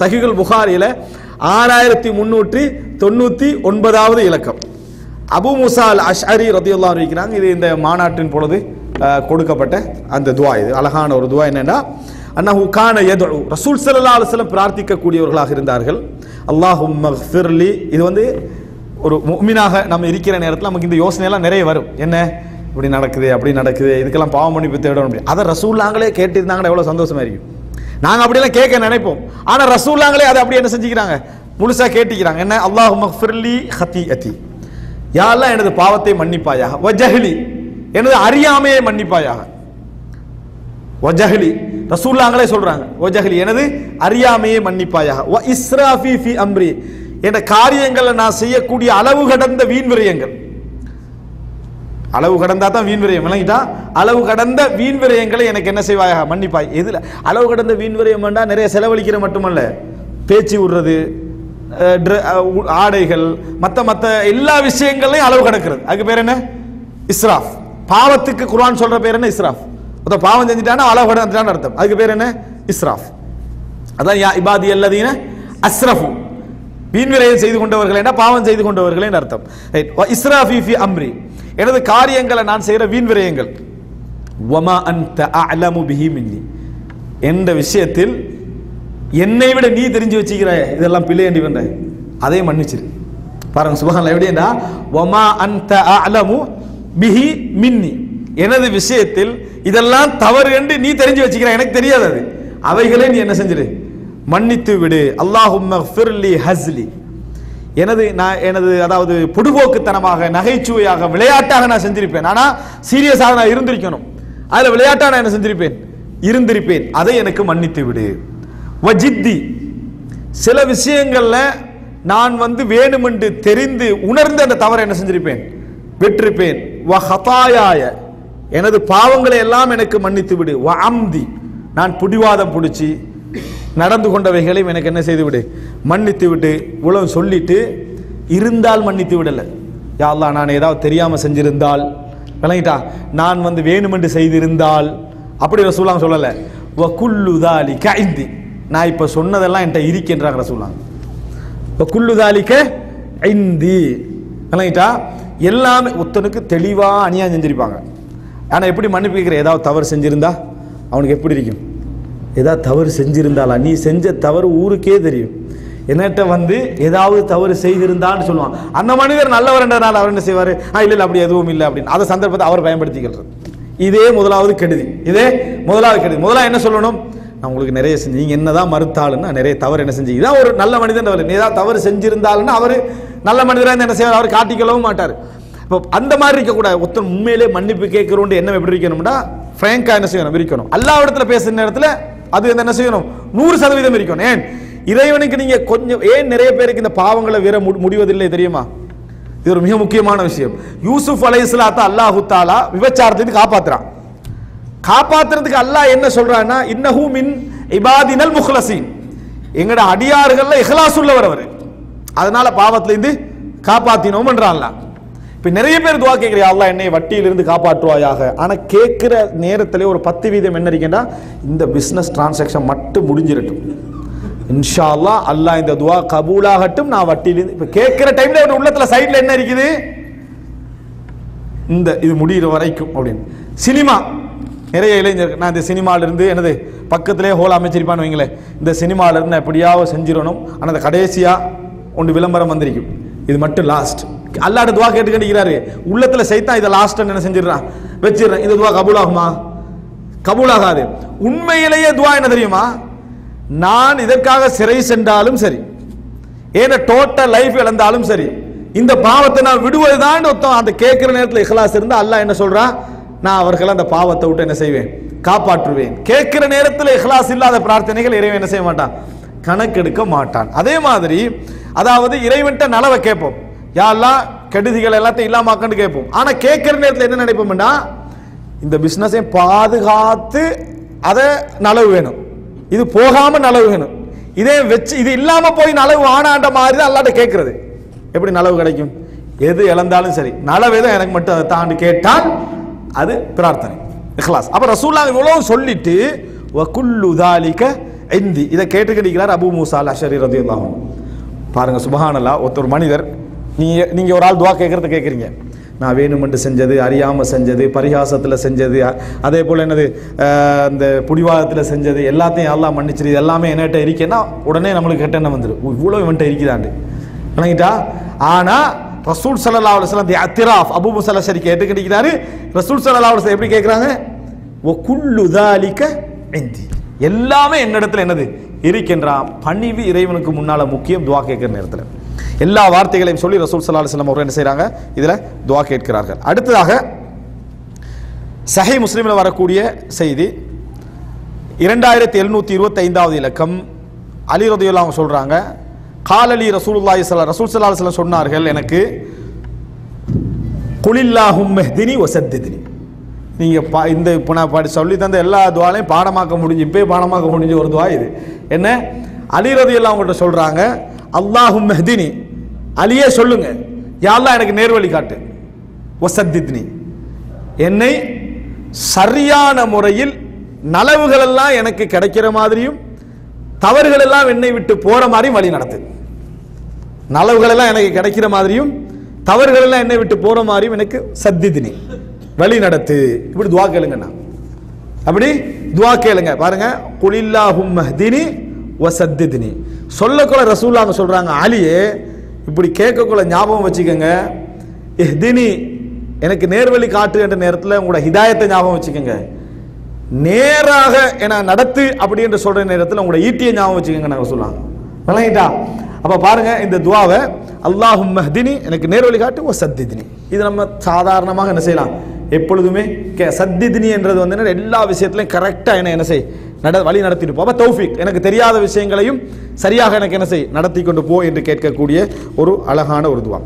சஹிகுல் புகாரியில் ஆறாயிரத்தி முன்னூற்றி தொண்ணூற்றி ஒன்பதாவது இலக்கம். அபு முசால் அஷ்அரி ரத்தியுல்லா இருக்கிறாங்க. இது இந்த மாநாட்டின் பொழுது கொடுக்கப்பட்ட அந்த துவா இது. அழகான ஒரு துவா என்னென்னா அண்ணா உக்கான எதோ ரசூல் சல்லா அலுவலம் பிரார்த்திக்கக்கூடியவர்களாக இருந்தார்கள். அல்லாஹும் மக்ஃபிர்லி இது வந்து ஒரு மீனாக நம்ம இருக்கிற நேரத்தில் நமக்கு இந்த யோசனை எல்லாம் நிறைய வரும். என்ன? இப்படி நடக்குது அப்படி நடக்குது இதுக்கெல்லாம் பாவம் மன்னிப்பு தேடணும் அப்படி அதை ரசூல்லாங்களே கேட்டிருந்தாங்கன்னா எவ்வளோ சந்தோஷமாக இருக்கும். நாங்கள் அப்படியெல்லாம் கேட்க நினைப்போம். ஆனால் ரசூல்லாங்களே அதை அப்படி என்ன செஞ்சுக்கிறாங்க? முழுசா கேட்டுக்கிறாங்க. என்ன? அல்லாஹு மக்ஃபிர்லி ஹத்தி அத்தி யாரெல்லாம் எனது பாவத்தை மன்னிப்பாயாக? வஜஹலி. எனது அறியாமையை மன்னிப்பாயாக. வஜஹலி. ரசூல்லாங்களே சொல்றாங்க. வஜஹலி. எனது அறியாமையை மன்னிப்பாயாக. வ இஸ்ராஃபி ஃபி அம்ரி. என்ற காரியங்களை நான் செய்யக்கூடிய அளவு கடந்த வீண் விரயங்கள். அளவு கடந்தா தான் வீண் விரயம். விளங்கிட்டா? அளவு கடந்த வீண் விரயங்களை எனக்கு என்ன செய்வாயா மன்னிப்பாய். எதில்? அளவு கடந்த வீண் விரயம் வேண்டாம் நிறைய செலவழிக்கிற மட்டுமல்ல. பேச்சு விடுறது ஆடைகள் மற்ற மற்ற எல்லா விஷயங்களையும் அளவு கடக்கிறது. அதுக்கு பேர் என்ன? இஸ்ராஃப். பாவத்துக்கு குர்ஆன் சொல்ற பேர் என்ன? இஸ்ராஃப். ஒருத்தன் பாவம் செஞ்சுட்டானா அளவு கடந்துட்டான்னு அர்த்தம். அதுக்கு பேர் என்ன? இஸ்ராஃப். அதான் யா இபாதி அல்லதீன அஸ்ரஃபு. வீண் விரயம் செய்து கொண்டவர்கள் என்ன? பாவம் செய்து கொண்டவர்களே அர்த்தம். ரைட் இஸ்ராஃபி அம்ரி. எனது காரியங்களை நான் செய்கிற வீண் விரயங்கள் வமா அந்த அலமு பிஹி மின்னி. என்ற விஷயத்தில் என்னை விட நீ தெரிஞ்சு வச்சுக்கிறாய் இதெல்லாம் பிள்ளையண்டி பண்ற அதே மன்னிச்சிரு. பாருங்க சுபஹான் எப்படின்னா வமா அந்த அலமு பிஹி மின்னி. எனது விஷயத்தில் இதெல்லாம் தவறு என்று நீ தெரிஞ்சு வச்சுக்கிற எனக்கு தெரியாது அது. அவைகளை நீ என்ன செஞ்சிரு? மன்னித்து விடு. அல்லாஹும் ஃபிர்லி ஹஸ்லி. எனது நான் எனது அதாவது பொடுபோக்குத்தனமாக நகைச்சுவையாக விளையாட்டாக நான் செஞ்சிருப்பேன். ஆனால் சீரியஸாக நான் இருந்திருக்கணும். அதில் விளையாட்டாக நான் என்ன செஞ்சிருப்பேன்? இருந்திருப்பேன். அதை எனக்கு மன்னித்து விடு. வஜித்தி சில விஷயங்களில் நான் வந்து வேணுமென்று தெரிந்து உணர்ந்து அந்த தவறை என்ன செஞ்சிருப்பேன்? பெற்றிருப்பேன் வ ஹதாயாய. எனது பாவங்களை எல்லாம் எனக்கு மன்னித்து விடு. வ அம்தி. நான் புடிவாதம் பிடிச்சி நடந்து கொண்டவைகளையும் எனக்கு என்ன செய்துவிடு? மன்னித்து விட்டு உலகம் சொல்லிட்டு இருந்தால் மன்னித்து விடலை. யா நான் ஏதாவது தெரியாமல் செஞ்சிருந்தால் விளங்கிட்டா? நான் வந்து வேணுமென்று செய்திருந்தால் அப்படி ரசூலாம் சொல்லலை. வ குல்லு ஐந்தி நான் இப்போ சொன்னதெல்லாம் என்கிட்ட இருக்கின்றாங்க ரசூலாம் இப்போ குல்லுதாலிக்க ஐந்தி விளங்கிட்டா? எல்லாமே ஒருத்தனுக்கு தெளிவாக அநியாயம் செஞ்சிருப்பாங்க. ஆனால் எப்படி மன்னிப்பு கேட்குற? ஏதாவது தவறு செஞ்சிருந்தா? அவனுக்கு எப்படி இருக்கும்? ஏதாவது தவறு செஞ்சுருந்தாளா? நீ செஞ்ச தவறு ஊருக்கே தெரியும். என்னட்ட வந்து ஏதாவது தவறு செய்திருந்தான்னு சொல்லுவான். அந்த மனிதர் நல்லவர்ன்றனால அவர் என்ன செய்வார்? ஆ இல்லை இல்லை அப்படி எதுவும் இல்லை அப்படின்னு. அந்த சந்தர்ப்பத்தை அவர் பயன்படுத்திக்கிறது. இதே முதலாவது கெடுதி. இதே முதலாவது கெடுதி. முதலாக என்ன சொல்லணும்? நான் உங்களுக்கு நிறைய செஞ்சு நீங்க என்னதான் மறுத்தாளுன்னா நிறைய தவறு என்ன செஞ்சு இதான் ஒரு நல்ல மனிதன் அவர். ஏதாவது தவறு செஞ்சிருந்தாலுன்னு அவர் நல்ல மனிதராக என்ன செய்வார்? அவர் காட்டிக்கொள்ளவும் மாட்டார். இப்போ அந்த மாதிரி இருக்கக்கூடாது. ஒருத்தன் உண்மையிலே மன்னிப்பு கேட்கிறோண்டு என்ன எப்படி இருக்கணும்னா ஃப்ரேங்காக என்ன செய்யணும்? இருக்கணும் எல்லா இடத்துல பேசுகிற நேரத்தில் அது என்ன செய்யணும்? நூறு சதவீதம் இருக்கணும். ஏன்? இறைவனுக்கு நீங்க கொஞ்சம் ஏன் நிறைய பேருக்கு இந்த பாவங்களை வேற மு- முடிவதில்லை தெரியுமா? இது ஒரு மிக முக்கியமான விஷயம். யூசுப் அலைஹிஸ்ஸலாத்த அல்லாஹு தாலா விபச்சாரத்தை காப்பாத்துறான். காப்பாத்துறதுக்கு அல்லாஹ் என்ன சொல்றான்னா இன்னஹூ மின் இபாதினல் முஹ்லசீன். எங்கட அடியார்கள்ல இஹ்லாஸ் உள்ளவர் அவர். அதனால பாவத்திலேருந்து காப்பாத்தினோம் என்றான்ல இப்ப நிறைய பேர் துவா கேட்கிறா அல்லா என்னை வட்டியிலிருந்து காப்பாற்றுவாயாக. ஆனா கேட்கிற நேரத்தில் ஒரு பத்து வீதம் என்ன இருக்கேன்னா இந்த பிசினஸ் டிரான்சாக்ஷன் மட்டும் முடிஞ்சிரட்டும். இன்ஷா அல்லாஹ் அல்லாஹ் இந்த துவா கபூலாகட்டும் நான் வட்டியிலிருந்து இப்ப கேட்கிற டைம்ல ஒரு உள்ளத்துல சைடுல என்ன இருக்குது? இந்த இது முடிகிற வரைக்கும் அப்படின்னு. சினிமா. நிறைய இளைஞர் நான் இந்த சினிமால இருந்து என்னது பக்கத்திலே ஹோல் அமைச்சிருப்பான்னு வைங்களேன். இந்த சினிமால இருந்து நான் எப்படியாவது செஞ்சிடணும் ஆனால் அந்த கடைசியா ஒன்று விளம்பரம் வந்திருக்கும். இது மட்டும் லாஸ்ட் அல்லாட துவா கேட்டு கண்டிக்கிறாரு உள்ளத்துல சைத்தான் இதை லாஸ்ட் என்ன செஞ்சிடறான்? வச்சிடுறேன். இந்த துவா கபூலாகுமா கபூலாகாது உண்மையிலேயே துவா என்ன தெரியுமா? நான் இதற்காக சிறை சென்றாலும் சரி ஏன்னா டோட்டல் லைஃப் இழந்தாலும் சரி இந்த பாவத்தை நான் விடுவதுதான் ஒருத்தன் அந்த கேட்குற நேரத்தில் இஹ்லாஸ் இருந்தால் அல்லாஹ் என்ன சொல்கிறான் நான் அவர்களை அந்த பாவத்தை விட்டு என்ன செய்வேன்? காப்பாற்றுவேன். கேட்கிற நேரத்தில் இஹ்லாஸ் இல்லாத பிரார்த்தனைகள் இறைவன் என்ன செய்ய மாட்டான்? கணக்கெடுக்க மாட்டான். அதே மாதிரி அதாவது இறைவன்ட்ட நலவை கேட்போம். யாரெல்லாம் கெடுதிகள் எல்லாத்தையும் இல்லாமக்கன்னு கேட்போம். ஆனால் கேட்குற நேரத்தில் என்ன நினைப்போம்னா இந்த பிஸ்னஸை பாதுகாத்து அதை நலவு வேணும். இது போகாமல் நலவு வேணும். இதே வச்சு இது இல்லாமல் போய் நலவு ஆனாண்ட மாதிரி தான் அல்லாட்ட கேட்குறது. எப்படி நலவு கிடைக்கும்? எது இழந்தாலும் சரி. நலவு எதுவும் எனக்கு மட்டும் அதை தாண்டி கேட்டால் அது பிரார்த்தனை இஹ்லாஸ். அப்போ ரசூல்லா இவ்வளோ சொல்லிட்டு வக்குல்லு தாலிக்க இந்தி. இதை கேட்டுக்கிட்டிருக்கிறார் அபு மூசா அல் அஷரி ரதியுல்லாஹும் பாருங்கள் சுபஹானல்லா ஒருத்தர் மனிதர் நீங்கள் நீங்கள் ஒரு ஆள் துவா கேட்குறது கேட்குறீங்க. நான் வேணுமென்று செஞ்சது அறியாமல் செஞ்சது பரிகாசத்தில் செஞ்சது அதே போல் என்னது இந்த புடிவாதத்தில் செஞ்சது எல்லாத்தையும் எல்லாம் மன்னிச்சிரு இது எல்லாமே என்னகிட்ட இருக்கேன்னா உடனே நம்மளுக்கு கெட்ட என்ன வந்துடும் இவ்வளோ இவன்ட்ட இருக்குதாண்டு. விளங்கிட்டா? ஆனால் ரசூல் சல்லா அலுவலம் தி அத்திராஃப் அபு முசல்லா சரி கேட்டுக்கிட்டிருக்கிறாரு. ரசூல் சல்லா அலுவலம் எப்படி கேட்குறாங்க? ஒ குல்லு தாலிக்க எல்லாமே என்னிடத்துல என்னது? இருக்கின்றான் பணிவு இறைவனுக்கு முன்னால் முக்கியம் துவா கேட்கிற நேரத்தில். எல்லா வார்த்தைகளையும் சொல்லி ரசூல் சல்லா அலுவலம் அவர்கள் என்ன செய்கிறாங்க இதில் துவா கேட்கிறார்கள். அடுத்ததாக சஹை முஸ்லீமில் வரக்கூடிய செய்தி இரண்டாயிரத்தி எழுநூற்றி இருபத்தைந்தாவது இலக்கம். அலி ரதியுல்லா அவங்க சொல்கிறாங்க காலலி ரசூலுல்லாஹி ஸல்லல்லாஹு ரசூல் சல்லா அலைஹி சொன்னார்கள் எனக்கு குலில்லாஹும் மெஹ்தினி ஒசத்தினி நீங்கள் பா இந்த இப்போ நான் படி சொல்லி தந்த எல்லா துவாலையும் பாடமாக்க முடிஞ்சு இப்போயே பாடமாக்க முடிஞ்ச ஒரு துவா இது. என்ன? அலி எல்லாம் அவங்கள்ட்ட சொல்கிறாங்க அல்லாஹும் மெஹதினி. அலியே சொல்லுங்க. யாரெல்லாம் எனக்கு நேர்வழி காட்டு. ஒசத்தித்னி என்னை சரியான முறையில் நலவுகள் எல்லாம் எனக்கு கிடைக்கிற மாதிரியும் தவறுகள் எல்லாம் என்னை விட்டு போகிற மாதிரியும் வழி நடத்து. நலவுகள் எல்லாம் எனக்கு கிடைக்கிற மாதிரியும் தவறுகள் எல்லாம் என்னை விட்டு போகிற மாதிரியும் எனக்கு சத்திதினி. வழி நடத்து. இப்படி துவா கேளுங்கண்ணா. அப்படி துவா கேளுங்க. பாருங்க. குலில்லாஹும் மஹ்தினி வசத்திதினி. சொல்லக்குள்ள ரசூல்லாங்க சொல்கிறாங்க ஆலியே இப்படி கேட்கக்குள்ள ஞாபகம் வச்சுக்கோங்க. எஹ்தினி எனக்கு நேர்வழி காட்டு என்ற நேரத்தில் உங்களோட ஹிதாயத்தை ஞாபகம் வச்சுக்கோங்க. நேராக என நடத்து அப்படி என்று சொல்ற நேரத்தில் உங்களோட ஈட்டியை ஞாபகம் வச்சுக்கோங்க நாங்கள் சொல்லுவாங்க விளங்கிட்டா? அப்போ பாருங்க இந்த துவாவை அல்லாஹும் மஹ்தினி எனக்கு நேர்வழி காட்டு ஓ சத்திதினி இது நம்ம சாதாரணமாக என்ன செய்யலாம்? எப்பொழுதுமே கே சத்திதினி என்றது வந்து என்ன, எல்லா விஷயத்திலையும் கரெக்டாக என்ன என்ன செய் நட வழி நடத்திட்டு போ. அப்போ தௌஃபிக் எனக்கு தெரியாத விஷயங்களையும் சரியாக எனக்கு என்ன செய் நடத்தி கொண்டு போ என்று கேட்கக்கூடிய ஒரு அழகான ஒரு துவா.